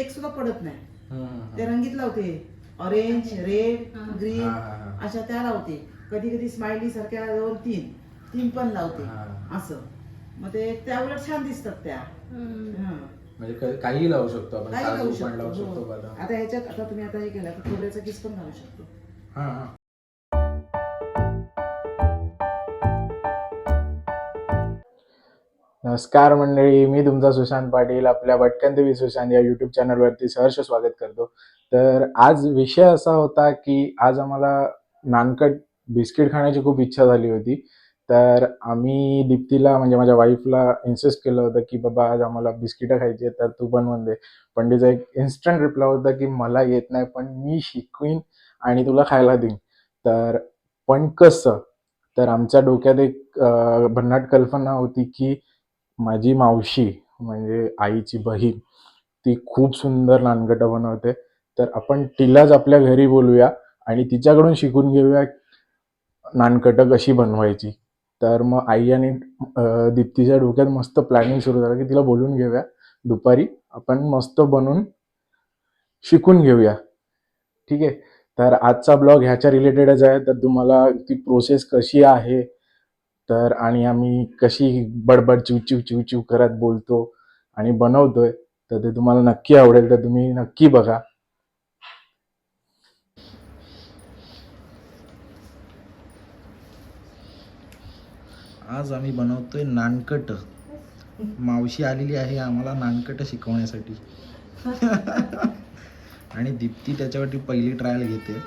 एक सुद्धा पडत नाही. ते रंगीत लावते. ऑरेंज रेड हा. ग्रीन हा. अशा त्या लावते. कधी कधी स्माइली सारख्या दोन तीन तीन पण लावते. हा. असं. मग ते त्या उलट छान दिसतात त्या. हम्म. हा. म्हणजे क- काही लावू शकतो आपण. काही काजू लावू पण लावू शकतो शकतो हो. बदाम. आता ह्याच्यात आता तुम्ही आता हे केलं तर खोबऱ्याचा किस पण घालू शकतो. हा हा. नमस्कार मंडळी मी तुमचा सुशांत पाटील आपल्या भटकन सुशांत या युट्यूब चॅनलवरती सहर्ष स्वागत करतो. तर आज विषय असा होता की आज आम्हाला नानकट बिस्किट खाण्याची खूप इच्छा झाली होती. तर आम्ही दीप्तीला म्हणजे माझ्या वाईफला इन्सिस्ट केलं होतं की बाबा आज आम्हाला बिस्किटं खायची आहेत तर तू पण म्हणते पण तिचा एक इन्स्टंट रिप्लाय होता की मला येत नाही पण मी शिकवीन आणि तुला खायला देईन. तर पण कसं? तर आमच्या डोक्यात एक भन्नाट कल्पना होती की माझी मावशी म्हणजे आईची बहीण ती खूप सुंदर नानकटं बनवते. तर आपण तिलाच आपल्या घरी बोलूया आणि तिच्याकडून शिकून घेऊया नानकटं कशी बनवायची. तर मग आई आणि दीप्तीच्या डोक्यात मस्त प्लॅनिंग सुरू झालं की तिला बोलून घेऊया. दुपारी आपण मस्त बनवून शिकून घेऊया. ठीक आहे? तर आजचा ब्लॉग ह्याच्या रिलेटेडच आहे. तर तुम्हाला ती प्रोसेस कशी आहे? तर आणि आम्ही कशी बडबड चिव चिव चिव चिव करत बोलतो आणि बनवतोय तर ते तुम्हाला नक्की आवडेल तर तुम्ही नक्की बघा. आज आम्ही बनवतोय नानकट. मावशी आलेली आहे आम्हाला नानकट शिकवण्यासाठी. आणि दीप्ती त्याच्यावरती पहिली ट्रायल घेते.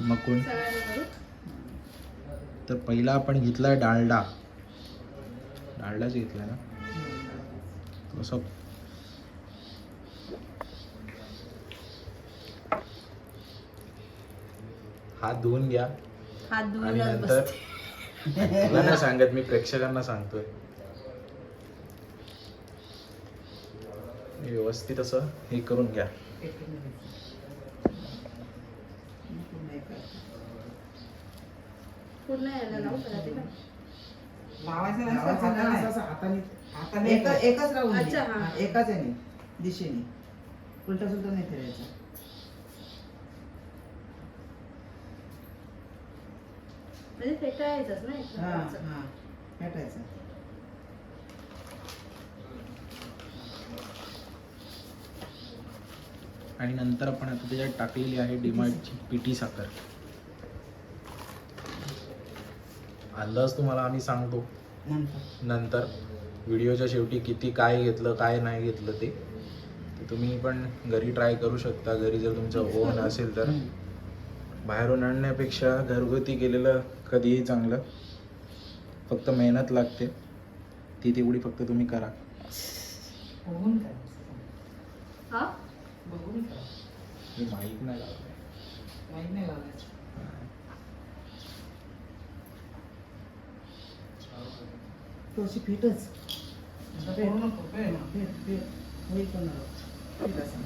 मग कोण? तर पहिला आपण घेतलाय डालडा. डालडाच घेतलाय ना? थोडंसं हात धुवून घ्या. हात आणि नंतर नाही सांगत मी प्रेक्षकांना सांगतोय. व्यवस्थित असं हे करून घ्या. पूर्ण यायला लावू का ते काय? लावायचं नाही, हाताने- असं हाताने हाताने एक- एकच राहून अच्छा, दे. हा. हा, एकाच याने दिशेने उलटा सुलटा नाही फिरायचा म्हणजे फेटाळायचंच ना एकदम हा. हा फेटायचं आणि नंतर आपण आता त्याच्यात टाकलेली आहे डिमार्टची पिठी साखर अंदाज तुम्हाला आम्ही सांगतो. नंतर. व्हिडिओच्या शेवटी किती काय घेतलं काय नाही घेतलं ते. ते तुम्ही पण घरी ट्राय करू शकता. घरी जर तुमचं ओव्हन असेल तर. बाहेरून आणण्यापेक्षा घरगुती केलेलं कधीही चांगलं. फक्त मेहनत लागते. ती तेवढी फक्त तुम्ही करा. हा? माहीत नाही लावलंय. माहीत नाही लावायचं थोडीशी फेटच फेट फेट फेट होईल पण फेट असं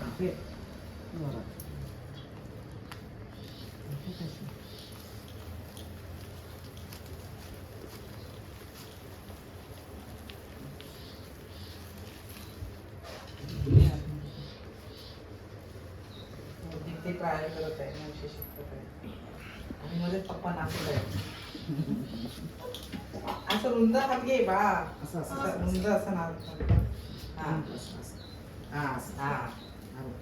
ट्रायल करत आहे शिकत आहे आणि मध्ये पप्पा नाचत आहे असं रुंद बा. असं असं रुंद असं नाच हा. हा हा.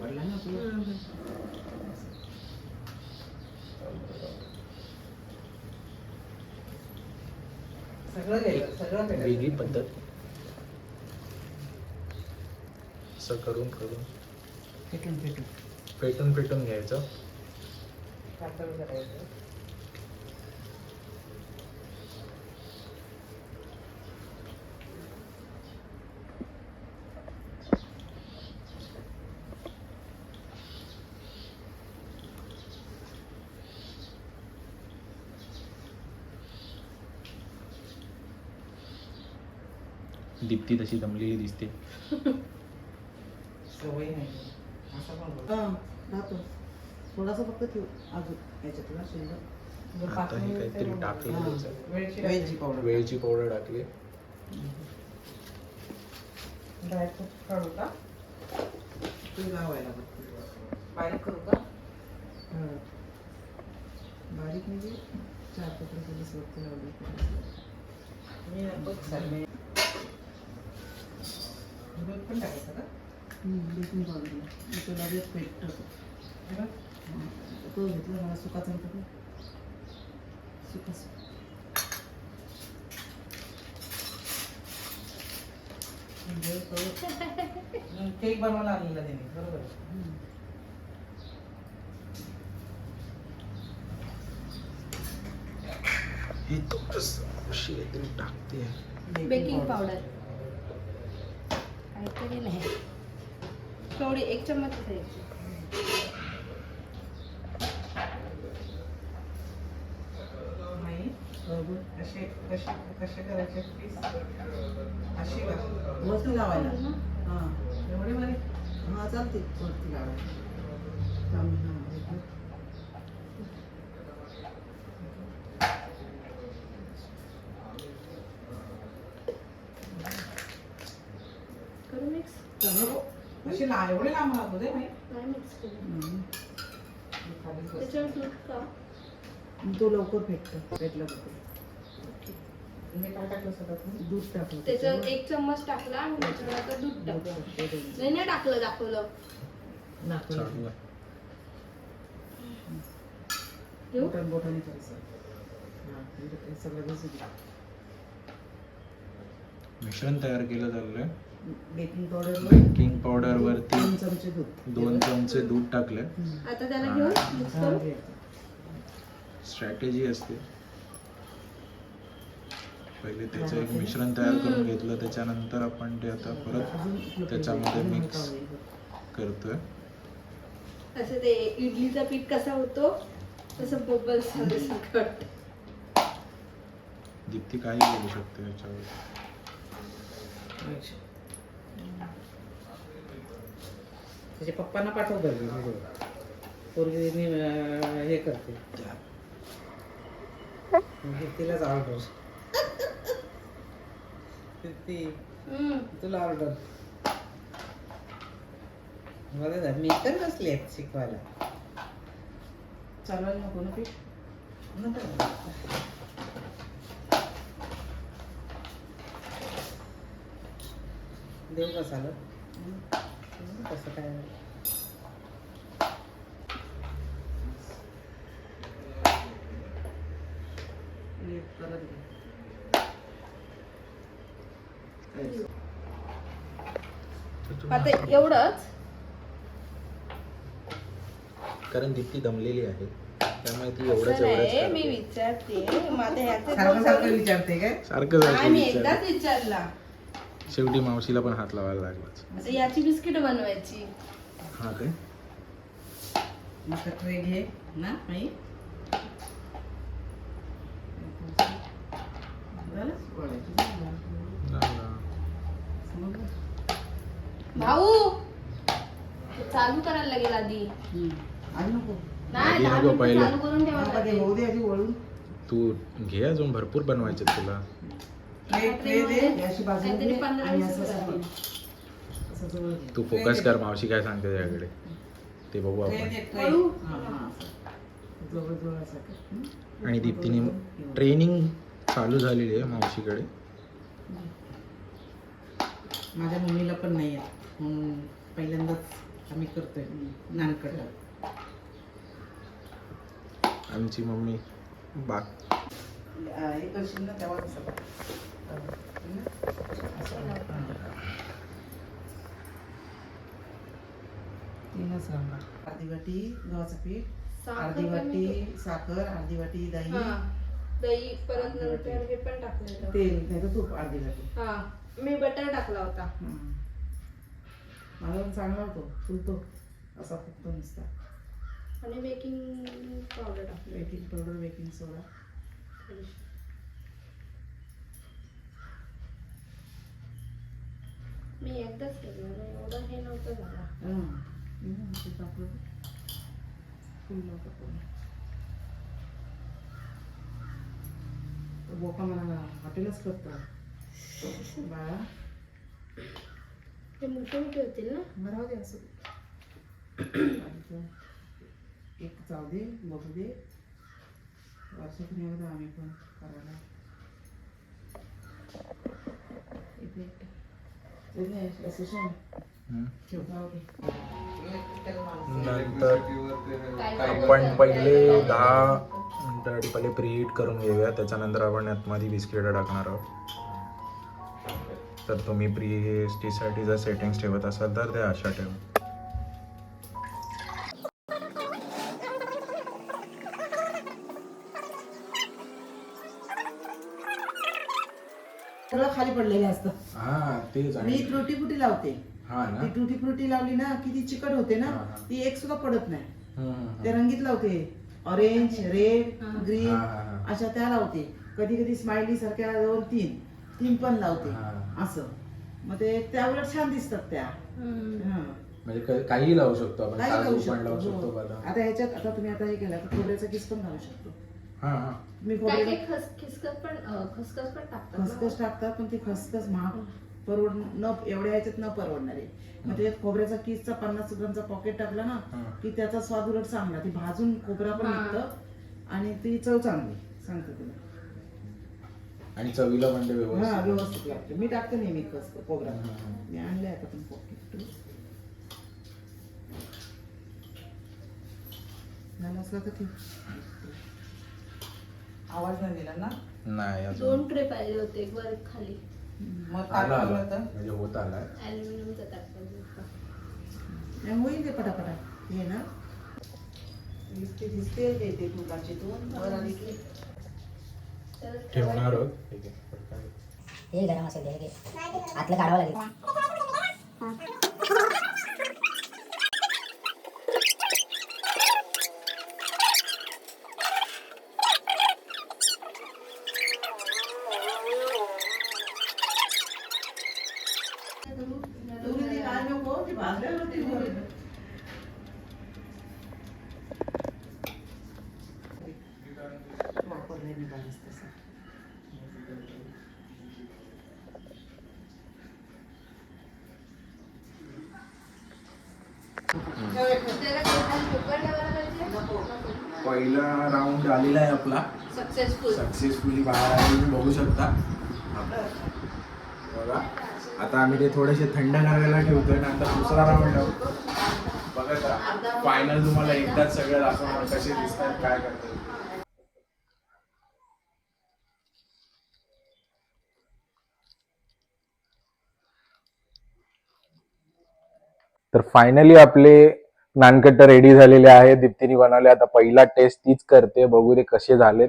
पडला ना तुला वेगळी पद्धत. असं करून करून. फेटून फेटून फेटून फेटून घ्यायचं. दीप्ती तशी दमलेली दिसते. सवय नाही. असं पण. हा, राहतो. थोडासा फक्त ठेव. अजून याच्यातला शिल्लक जर आता पातळ हे होईल तर काहीतरी मग- टाकलेलं हा, त्याच्यात. वेलची वेलची पावडर. वेळची पावडर टाकली. ड्रायफ्रूट काढू का? ते लावायला बघते बारीक करू का? बारीक म्हणजे चार पत्र वरती लावले मी चालले दूध पण टाकायचं का? बेकिंग पावडर तो लगेच पेटतो तो घेतला मला सुका चमचा सुका केक बनवायला आणलेला त्याने बरोबर हे थोडंसं टाकते? बेकिंग पावडर काहीतरी नाही. थोडी एक चम्मच घ्यायची कसे कसे कसे करायचे पीस अशी वरती लावायला. हां एवढे बरे हां चालते वरती लावायला थांब, हां, करू अशी ला एवढे लांब राहतो ते माहिती नाही मिक्स करू खाली बस. त्याच्यावर दूध का? तो लवकर फेटतो फेटला जातो मी काय टाकलं सगळं? दूध टाकलं. त्याच्यावर एक चम्मच टाकला आणि त्याच्यावर आता दूध टाकलं. नाही नाही टाकलं दाखवलं. टाकलं घेऊ बोटाने बोटाने करायचं ते सगळं. मिश्रण तयार केलं चाललंय. बेकिंग पावडर बेकिंग पावडर वरती दोन चमचे दूध. दोन चमचे दूध टाकले आता त्याला घेऊन मिक्स हा. स्ट्रॅटेजी असते. पहिले त्याचं एक मिश्रण तयार करून घेतलं त्याच्यानंतर आपण ते आता परत त्याच्यामध्ये होईल. करतोय. असं ते इडलीचा पीठ कसा होतो तसं बबल सकट. दीप्ती काही बोलू शकते याच्यावर. त्याच्या पप्पांना पाठवतो मी व्हिडिओ पोरगी मी हे करते. म्हणजे तिलाच ऑर्डर ती हम्म. तुला ऑर्डर बरं झालं. मी तर नसले शिकवायला. चालवायला नको ना पीठ नको. देऊ का चालत कसं काय? हे. आता एवढंच? कारण दीप्ती दमलेली आहे त्यामुळे ती नाही मी विचारते. माझ्या ह्याचे सारखं सारखं विचारते काय? सारखं सारखं. एकदाच विचारला. शेवटी मावशीला पण हात लावायला लागलाच. आता याची बिस्किट बनवायची. हा काय? मस्त ट्रे घे ना? भाऊ ते चालू करायला लागेल आधी. नको. नाही आधी दहा नको मिनिटं पहिले. चालू करून ठेवायला आता ते लागेल होऊ दे आधी वळून. तू घे अजून भरपूर बनवायचे तुला. तू फोकस. कर मावशी काय सांगते त्याकडे ते बघू आपण? आणि दीप्तीने ट्रेनिंग चालू झालेली आहे मावशीकडे माझ्या मम्मीला पण नाही येत म्हणून पहिल्यांदाच आम्ही करतोय नानकट आमची मम्मी बाग हे करशील ना तेव्हा. तीनच अर्धी वाटी गव्हाचं पीठ अर्धी वाटी. साखर अर्धी वाटी दही दही परत नंतर हे पण टाकलं. तेल नाही तर तूप अर्धी वाटी हा मी बटर टाकला होता. पण चांगला होतो फुलतो. असा फुलतो नुसता. आणि बेकिंग पावडर टाकली. बेकिंग पावडर बेकिंग सोडा मी एकदाच केलं ना एवढं हे नव्हतं झालं. बोका मला हॉटेलच करतो बाळा. ते मोठे मोठे होतील ना? बरं दे असं. एक जाऊ दे बघू दे. वर्षातून एकदा आम्ही पण करायला इथे इथे असं सांग. ठेव, जाऊ दे. नंतर आपण पहिले दहा मिनिटासाठी पहिले प्रीहीट करून घेऊया. त्याच्यानंतर आपण यातमध्ये बिस्किट टाकणार आहोत. तर तुम्ही प्री साठी जर सेटिंग्स ठेवत असाल तर ते अशा ठेवा. सगळं खाली पडलेलं असतं. हा तेच मी तुटी फुटी लावते. हा ना. ती तुटी फुटी लावली ना की ती चिकट होते ना हा, हा. ती एक सुद्धा पडत नाही. हम्म, ते रंगीत लावते. ऑरेंज रेड ग्रीन हा, हा, हा. अशा त्या लावते. कधी कधी स्माइली सारख्या दोन तीन तीन पण लावते. हा. असं. मग ते त्या उलट छान दिसतात त्या. हम्म. हा. म्हणजे क- काहीही लावू शकतो आपण काही काजू लावू पण लावू शकतो शकतो हो. बदाम. आता ह्याच्यात आता तुम्ही आता हे केलं तर खोबऱ्याचा किस पण घालू शकतो. हा हा. मी काही खोबरे काही खस खिसखस पण अं, खसखस पण टाकतात ना. खसखस टाकतात पण ती खसखस महाग परवड न एवढ्या ह्याच्यात न परवडणार. आहे मग त्याच्यात खोबऱ्याचा किसचा पन्नास ग्रामचा पॉकेट टाकला ना हा. की त्याचा स्वाद उलट चांगला. ती भाजून खोबरा पण हा. निघतं आणि ती चव चांगली सांगते तुला. आणि चवीला पण ते हा व्यवस्थित व्यवस्थित लागते. मी टाकते नेहमी खस खोबरा. मी आणले आता पण पॉकेट झालं असलं तर ठीक आवाज नाही दिला ना? नाही अजून. दोन ट्रे पाहिजे होते एक वर खाली. मग ताट आला आला. लावलं तर म्हणजे होत पाहिजे होता. नाही होईल ते पटापटा हे ना? दिसते दिसते ते ते तून वर आली की तर ठेवणार आहोत? ठीक आहे हे गरम असेल हे घे. आतलं काढावं लागेल तुम्ही ती काय नको ती भाजल्यावरती वर येतं. पहिला राऊंड आलेला आहे आपला. सक्सेसफुल सक्सेसफुली बाहेर आले बघू शकता. बघा. आता आम्ही ते थोडेसे थंड करायला ठेवतोय नंतर दुसरा राऊंड लावू बघा फायनल तुम्हाला एकदाच सगळं दाखवणार कसे दिसतात काय करतात. तर फायनली आपले नानकट्ट रेडी झालेले आहे दीप्तीने बनवले. आता पहिला टेस्ट तीच करते. बघू दे कसे झालेत.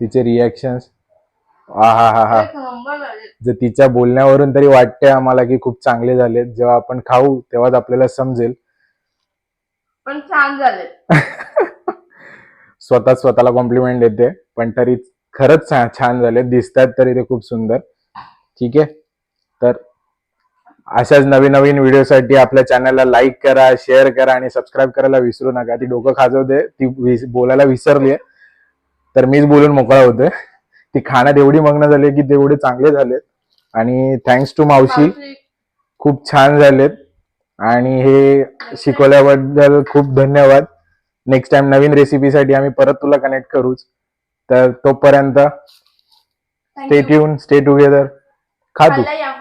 तिचे रिॲक्शन्स हा हा हा. हा जर तिच्या बोलण्यावरून तरी वाटते आम्हाला की खूप चांगले झालेत. जेव्हा आपण खाऊ तेव्हाच आपल्याला समजेल. पण छान झाले स्वतः स्वतःला कॉम्प्लिमेंट देते. पण तरी खरंच छान झाले दिसतात तरी ते खूप सुंदर. ठीक आहे? तर अशाच नवीन नवीन व्हिडिओसाठी आपल्या चॅनलला लाईक करा शेअर करा आणि सबस्क्राईब करायला विसरू नका. ती डोकं खाजवते ती बोलायला विसरली तर मीच बोलून मोकळा होतोय. ती खाण्यात एवढी मग्न झाली की तेवढे चांगले झालेत. आणि थँक्स टू मावशी खूप छान झालेत. आणि हे शिकवल्याबद्दल खूप धन्यवाद. नेक्स्ट टाइम नवीन रेसिपीसाठी आम्ही परत तुला कनेक्ट करूच. तर तोपर्यंत स्टे ट्यून स्टे टुगेदर खा तू. खाल्ला या.